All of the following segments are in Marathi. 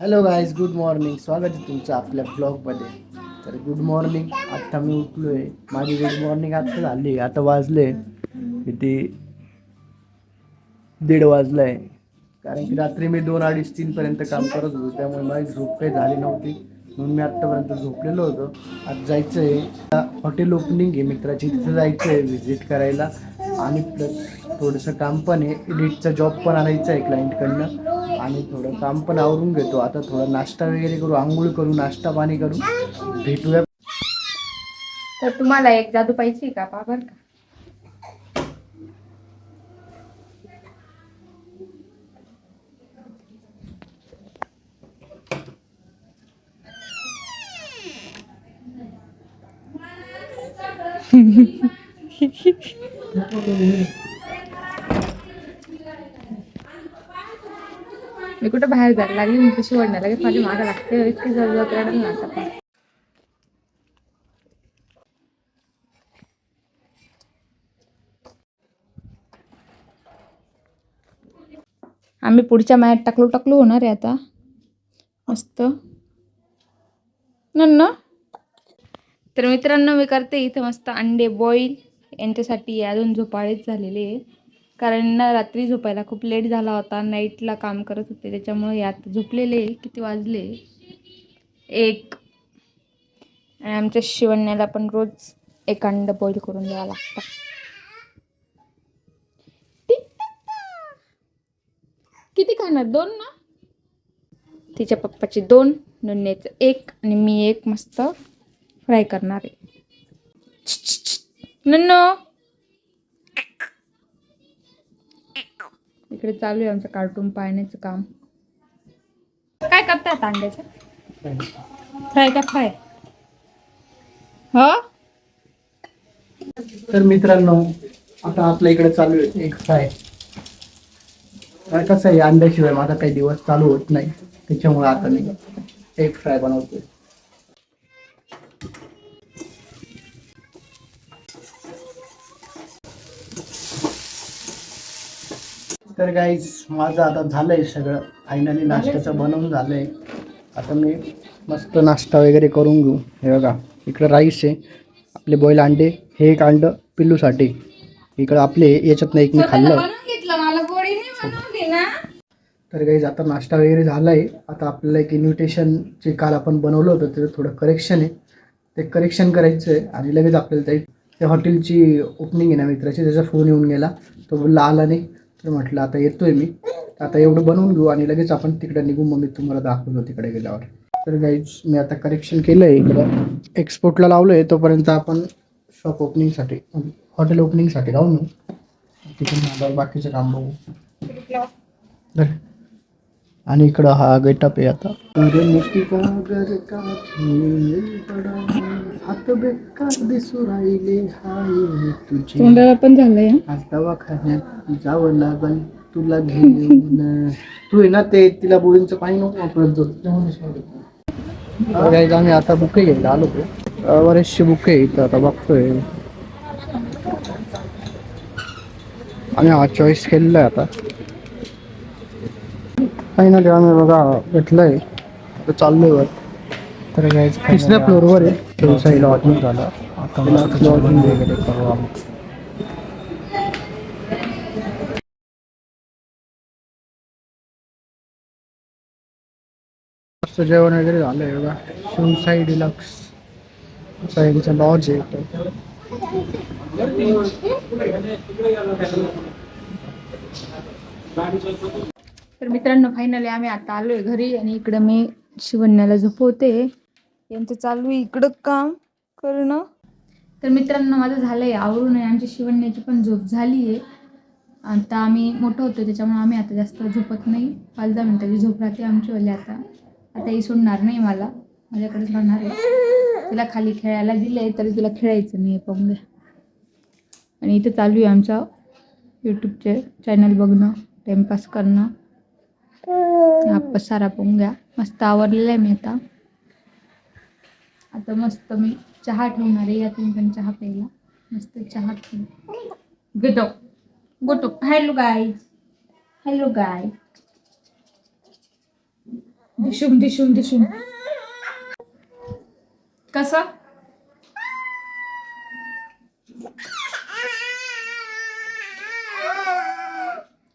हॅलो गाईज गुड मॉर्निंग स्वागत आहे तुमचं आपल्या ब्लॉगमध्ये तर गुड मॉर्निंग आत्ता मी उठलो आहे माझी गुड मॉर्निंग आत्ता झाली. आता वाजले किती? दीड वाजलं आहे कारण की रात्री मी दोन अडीच तीनपर्यंत काम करत होतो. त्यामुळे माझी झोप काही झाली नव्हती. म्हणून मी आत्तापर्यंत झोपलेलो होतो. आज जायचं आहे हॉटेल ओपनिंग आहे. मित्राची तिथं जायचं आहे व्हिजिट करायला. आणि प्लस थोडंसं काम पण आहे. एडिटचा जॉब पण आणायचा आहे क्लायंटकडनं आणि थोडं काम पण आवरून घेतो. आता थोडा नाश्ता वगैरे करू आंघोळ करू नाश्ता पाणी करू. भेटूया. तर तुम्हाला एक जादू पाहिजे का? पाबर का. मी कुठं बाहेर जायला लागली मी कशी वडणार लागेल माझी मागं लागते इतकी जवळ करायला ना आता पण. आम्ही पुढच्या मायात टाकलो टाकलो होणार आहे आता. मस्त. न तर मित्रांनो मी करते इथं मस्त अंडे बॉईल यांच्यासाठी अजून झोपाळेच झालेले आहे कारण रात्री झोपायला खूप लेट झाला होता. नाईटला काम करत होते. त्याच्यामुळे यात झोपलेले किती वाजले? एक. आणि आमच्या शिवण्याला पण रोज एक अंड बॉईल करून द्यावं लागतं. किती खाणार? दोन ना? तिच्या पप्पाचे दोन नन्नेचं एक आणि मी एक मस्त फ्राय करणार आहे. नन्नो! इकडे चालू आहे आमचं कार्टून पाहण्याचं काम. काय करतायत अंड्याचं फ्राय का फ्राय? हो? तर मित्रांनो आता आपल्या इकडे चालू आहे एक फ्राय. काय कसं आहे अंड्याशिवाय माझा काही दिवस चालू होत नाही. त्याच्यामुळे आता मी एक फ्राय बनवतोय. तर गाईज माझं आता झालंय सगळं. फायनली नाश्त्याचं बनवून झालंय. आता मी मस्त नाश्ता वगैरे करून घेऊ. हे बघा इकडं राईस आहे आपले बॉईल अंडे हे एक अंड पिल्लूसाठी. इकडं आपले याच्यातनं एक मी खाल्लं. नाही तर काही आता नाश्ता वगैरे झाला आहे आता आपल्याला एक इन्व्हिटेशन जे काल आपण बनवलं होतं त्याचं थोडं करेक्शन आहे. ते करेक्शन करायचं आहे आणि लगेच आपल्याला ते त्या हॉटेलची ओपनिंग आहे ना मित्राची त्याचा फोन येऊन गेला. तो बोलला आला नाही. तर म्हटलं आता येतोय मी. आता एवढं बनवून घेऊ आणि लगेच आपण तिकडे निघू. मग मी तुम्हाला दाखवतो तिकडे गेल्यावर. तर गाईज मी आता करेक्शन केलं आहे इकडं. एक्सपोर्टला लावलं आहे तोपर्यंत आपण शॉप ओपनिंगसाठी हॉटेल ओपनिंगसाठी राहू ना. तिकडून बाकीचं काम बघू. आणि इकडं हा गेटअप आहे आता. तोंडाला पण झालंय हं. आज दवाखान्यात जावं लागल तुला घेऊन. तू आहे ना ते तिला बोळींचं पाणी नको वापरत जाऊ. आम्ही आता बुके घ्यायला आलो बरेचसे बुके इथं आता बघतोय. आम्ही हा चॉईस केलेला आहे आता. फायनली आम्ही बघा भेटलंय. आता चाललोय वर. तर काय तिसऱ्या फ्लोअरवर आहे. साईडला वॉकिंग झालं. आता मस्त जेवण वगैरे करू आम्ही मस्त जेवण वगैरे झालंय बघा. शिवसाई डिलक्स यांचं लॉज आहे इथं. तर मित्रांनो फायनली आम्ही आता आलोय घरी आणि इकडं मी शिवण्याला झोपवते. यांचं चालू आहे इकडं काम करणं. तर मित्रांनो माझं झालंय आवरून आहे आमची शिवण्याची पण झोप झाली आहे आता आम्ही मोठं होतो त्याच्यामुळे आम्ही आता जास्त झोपत नाही. पाच दहा मिनिटाची झोप राहते आमची वाली आता. आता ही सोडणार नाही मला. माझ्याकडेच राहणार आहे. तिला खाली खेळायला दिले तरी तिला खेळायचं नाही पाहून आणि इथं चालू आहे आमचा यूट्यूबचे चॅनल बघणं टाइमपास करणं. हा पसारा घ्या. मस्त आवरलेला आहे मी आता. आता मस्त मी चहा ठेवणार आहे. या तुम्ही पण चहा प्यायला. मस्त चहा ठेव गुटो गुटो. हॅलो गाय हॅलो गाय दिशुम दिशुम दिशुम. कस?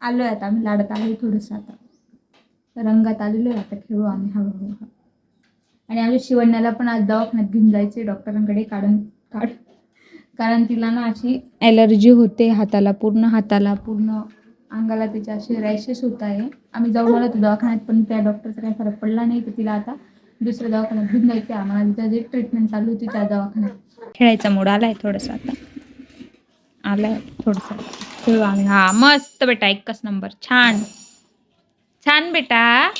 आलोय आता. आम्ही लाडत आलोय थोडस आता. रंगात आलेलो आहे. आता खेळू आम्ही. हळूहळू आणि आम्ही शिवण्याला पण आज दवाखान्यात घेऊन जायचे डॉक्टरांकडे काढून काढ. कारण तिला ना अशी ॲलर्जी होते हाताला. पूर्ण हाताला पूर्ण अंगाला तिच्या असे रॅशेस होत आहे. आम्ही जाऊन आलो होतो दवाखान्यात पण त्या डॉक्टरचा काही फरक पडला नाही. तर तिला आता दुसऱ्या दवाखान्यात घेऊन जायचं आम्हाला तिथं जे ट्रीटमेंट चालू होती त्या दवाखान्यात. खेळायचा मूड आलाय थोडंसं आता. आलाय थोडंसं. खेळू आम्ही. हा मस्त बेटा. एकच नंबर. छान. छान बेटा.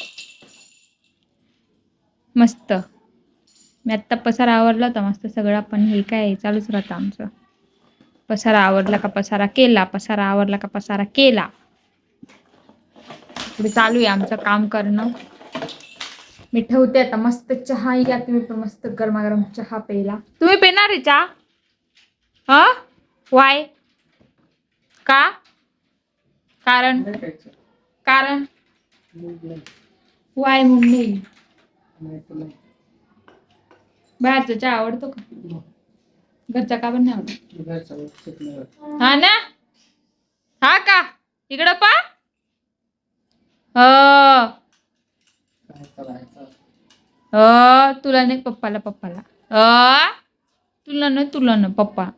मस्त. मी आत्ता पसारा आवरला होता मस्त सगळा पण हे काय चालूच राहतं आमचं. पसारा आवरला का पसारा केला पसारा आवरला का पसारा केला. पुढे चालू आहे आमचं काम करणं. मी ठेवते आता मस्त चहा या तुम्ही पण मस्त गरमागरम चहा प्यायला. तुम्ही पिणार आहे चहा? हा वाय का? कारण? कारण? वाय म्हणून नाही नाही. बाहेरचा चहा आवडतो का? घरचा का पण नाही आवडत. हा ना? हा का? इकडं पा. हो. हो तुला नाही पप्पाला पप्पाला. अ. तुला नाही तुला ना पप्पा.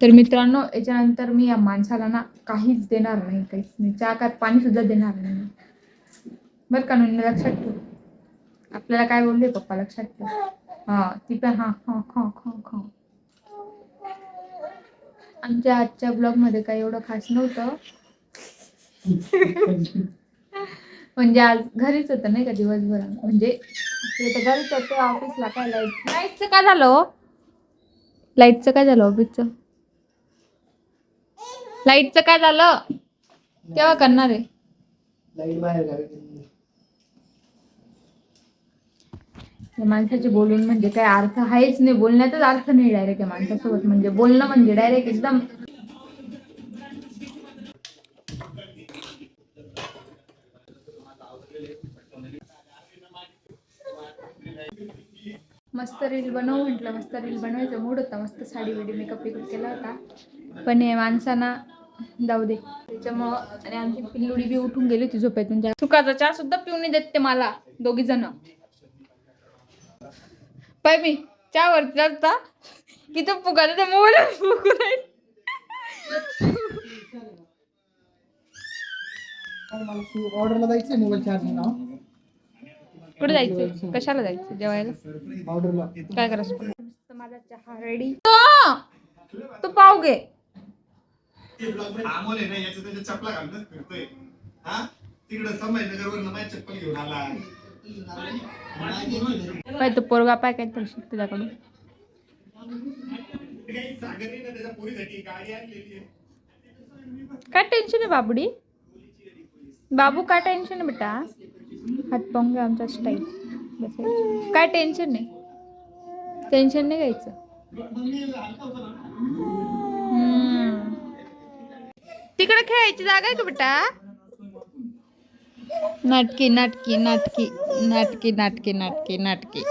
तर मित्रांनो याच्यानंतर मी या माणसाला ना काहीच देणार नाही काहीच नाही. चहा का पाणी सुद्धा देणार नाही. बरं का नोंद लक्षात ठेव. आपल्याला काय बोलले पप्पा लक्षात ठेव. हा ती पण हा हा खा खा खा आमच्या आजच्या ब्लॉगमध्ये काही एवढं खास नव्हतं. म्हणजे आज घरीच होतं नाही का दिवसभर? म्हणजे तर घरीच होतं ऑफिसला काय लाइट लाईटचं काय झालं हो? लाईटचं काय झालं ऑफिसचं लाईटचं काय झालं? केव्हा करणार आहे? लाइट बाहेर. या माणसाचे बोलून म्हणजे काय अर्थ आहेच नाही. बोलण्यातच अर्थ नाही डायरेक्ट या माणसासोबत. म्हणजे बोलणं म्हणजे डायरेक्ट एकदम मस्त रील बनवू म्हटलं. मस्त रील बनवायचं. मूड होता. मस्त साडी बिडी मेकअप बिकअप केला होता. पण हे माणसांना जाऊ दे. त्याच्यामुळं आणि आमची पिल्लुडी बी उठून गेली होती झोपेतून. त्या सुकाचा चहा सुद्धा पिऊन नाही देत ते मला दोघी जण. पाय मी चहा वरती जाता फुगा ते मोबाईल नाही ऑर्डरला जायचं मोबाईल चार्जिंग नाव कुठे जायचं कशाला जायचं जेवायला? ऑर्डरला. काय करायचं? माझा चहा रेडी तू पाव घे. आमोल आहे ना याच्या त्याच्या चपला घालूनच फिरतोय. हा? तिकडं संभाजीनगरवरनं माझी चप्पल घेऊन आला. तो पोरगा पाय काय तर शिक तुझ्याकडून काही सांगत नाही ना त्याच्या पोरीसाठी गाडी आणलेली आहे. काय टेन्शन आहे बाबुडी? बाबू काय टेन्शन आहे बेटा? हात पाहून घ्या आमचा स्टाईल बसायचं. काय टेन्शन नाही टेन्शन नाही घ्यायचं. तिकडे खेळायची जागा आहे का बेटा? नाटकी नाटकी नाटकी नाटकी नाटकी नाटकी नाटकी.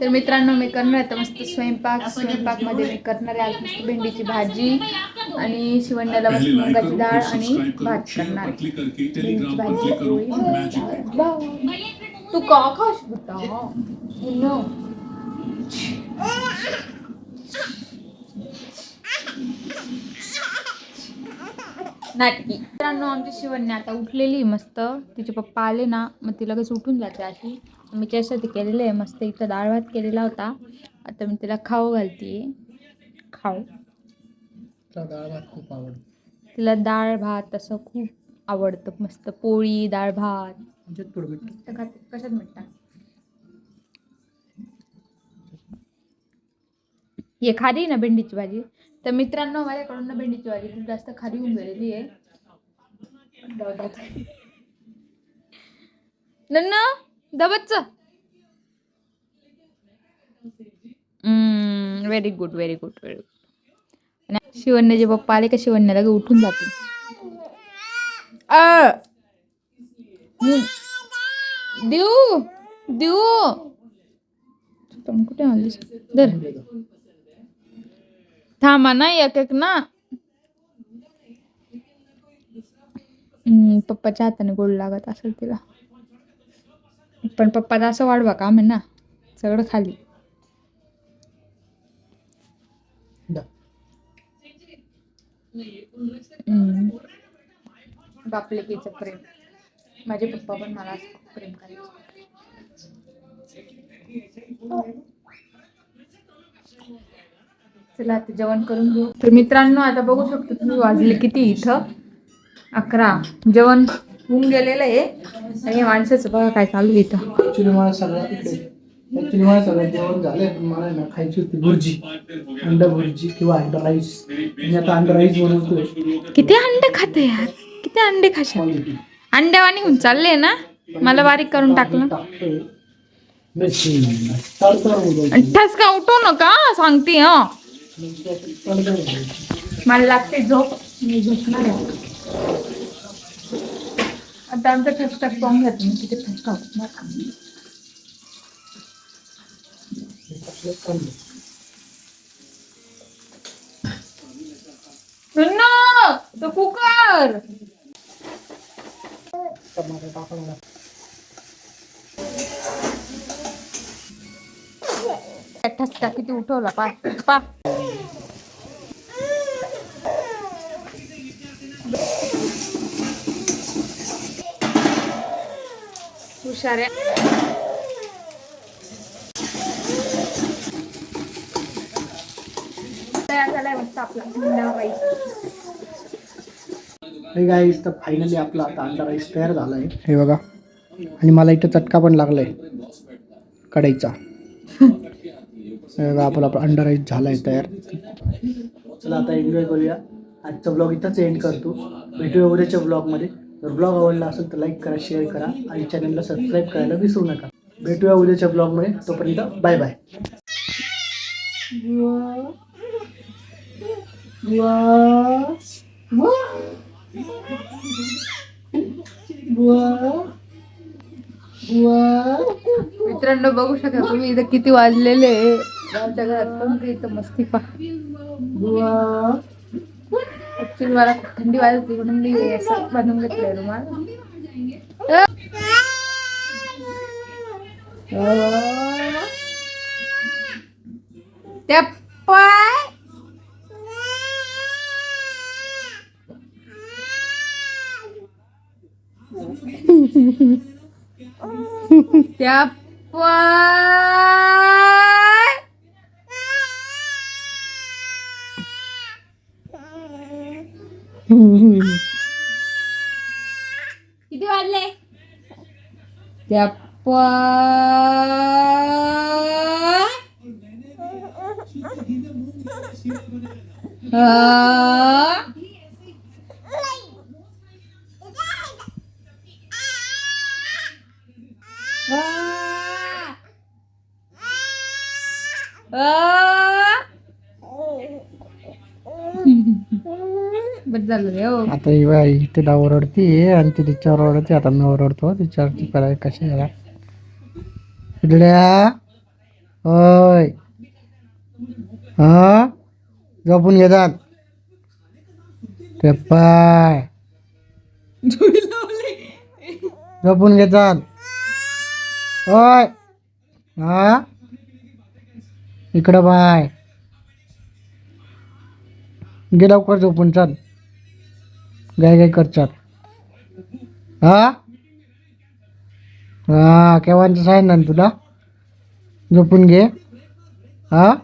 तर मित्रांनो मी करणार आहे आता मस्त स्वयंपाक. स्वयंपाकमध्ये मी करणार आहे आज मस्त भेंडीची भाजी आणि शिवण्याला मस्त मुगाची डाळ आणि भात करणार. भेंडीची भाजी. तू का बेटा? नो. नाटकी. मित्रांनो आमची शिवण्या आता उठलेली मस्त. तिचे पप्पा आले ना मग ती लगेच उठून जाते अशी. मी त्यासाठी केलेलं आहे मस्त. इथं डाळ भात केलेला होता. आता मी तिला खाऊ घालते खाऊ. डाळ भात खूप आवडतो. तिला डाळ भात असं खूप आवडतं. मस्त पोळी डाळ भात. कशात म्हणतात हे खारी आहे ना भेंडीची भाजी. तर मित्रांनो माझ्याकडून ना भेंडीची भाजी खूप जास्त खारी होऊन गेलेली आहे. नन्ना दबच very good very good very good शिवण्याचे पप्पा आले का शिवण्याला ग उठून जाते. अ देऊ देऊ. पण कुठे आली धर. थांबा ना एक एक ना. पप्पाच्या हाताने गोड लागत असेल तिला. पण पप्पाचा असं वाढवा काम आहे ना? सगळं खाली. बापले कीचं प्रेम. माझे पप्पा पण मला असं प्रेम करायचे चला आता जेवण करून घेऊ. तर मित्रांनो आता बघू शकतो तुम्ही वाजले किती इथं? अकरा. जेवण होऊन गेलेलं आहे. आणि माणसाचं बघा काय चालू आहे इथं. ऍक्च्युली मला सगळं इकडे ऍक्च्युली मला सगळं जेवण झालंय पण मला ना खायची होती भुर्जी. अंडा भुर्जी किंवा अंडा राईस. मी आता अंडा राईस बनवतोय. किती अंडे खाते यार? किती अंडे खाशाल? अंड्यावानी होऊन चालले ना? मला बारीक करून टाकलं. ठसका उठू नका सांगते हा. मला लागते झोप. मी झोपणार आता आमचा ठसका सॉंग घेतो. मी तिथे ठसका उठणार तो कुकर टमाटर टाकावं ठसका किती उठवला. पा पा. हुशार हे गाईस तर फायनली आपला आता अंडा राईस तयार झाला आहे हे बघा. आणि मला इथं चटका पण लागलाय. कढईचा. आपला आपला अंडा राईस झाला आहे तयार. चला आता एन्जॉय करूया. आजचा ब्लॉग इथंच एंड करतो. भेटूया उद्याच्या ब्लॉगमध्ये जर ब्लॉग आवडला असेल तर लाईक करा शेअर करा आणि चॅनलला सबस्क्राईब करायला विसरू नका. भेटूया उद्याच्या ब्लॉगमध्ये तोपर्यंत बाय बाय मित्रांनो बघू शकता तुम्ही इथं किती वाजलेले आहे. आमच्या घरात पण काही इथं मस्ती पा ऍक्च्युली मला खूप थंडी वाजत होती म्हणून मी असं बांधून घेतलंय रुमाल त्या पाय त्या पाय किती वाजले त्या पाय बरं झालं रे हो. आता ही बाई तिला ओरडती आणि ती तिच्यावर ओरडते. आता मी ओरडतो तिच्यावरती कराय कशी याला इडल्या होय हा? झोपून घेतात ते पाय. झोपून घेतात होय हा? इकडं बाय गे लवकर झोपून चल. गाय गाय करतात. हा? हा केव्हाचं सांग ना तुला? झोपून घे. हा?